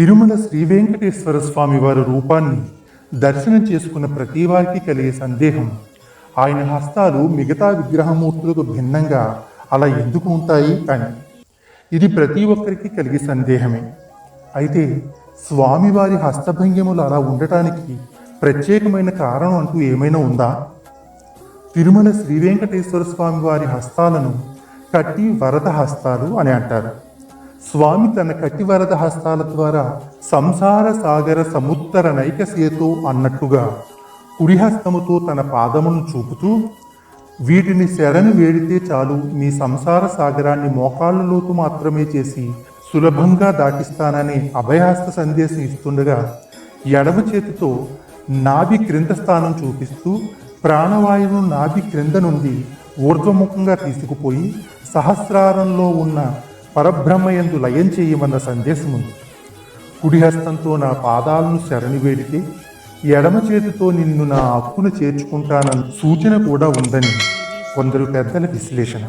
తిరుమల శ్రీ వెంకటేశ్వర స్వామి వారి రూపాన్ని దర్శనం చేసుకున్న ప్రతి వారికి కలిగే సందేహం. ఆయన హస్తాలు మిగతా విగ్రహమూర్తులకు భిన్నంగా అలా ఎందుకు ఉంటాయి అని. ఇది ప్రతి ఒక్కరికి కలిగే సందేహమే. అయితే స్వామివారి హస్తభంగిములు అలా ఉండటానికి ప్రత్యేకమైన కారణం అంటూ ఏమైనా ఉందా? తిరుమల శ్రీ వెంకటేశ్వర స్వామి వారి హస్తాలను కట్టి వరద హస్తాలు అని అంటారు. స్వామి తన కటివరద హస్తాల ద్వారా సంసార సాగర సముత్తర నైక సేతు అన్నట్టుగా కుడిహస్తముతో తన పాదమును చూపుతూ వీటిని శరణి వేడితే చాలు మీ సంసార సాగరాన్ని మోకాళ్ళలోతు మాత్రమే చేసి సులభంగా దాటిస్తానని అభయహస్త సందేశం ఇస్తుండగా ఎడమ చేతితో నాభి క్రింద స్థానం చూపిస్తూ ప్రాణవాయువును నాభి క్రింద నుండి ఊర్ధ్వముఖంగా తీసుకుపోయి సహస్రారంలో ఉన్న పరబ్రహ్మయందు లయం చేయమన్న సందేశం ఉంది కుడిహస్తంతో నా పాదాలను శరణి వేడితే ఎడమ చేతితో నిన్ను నా హక్కును చేర్చుకుంటానన్న సూచన కూడా ఉందని కొందరు పెద్దల విశ్లేషణ.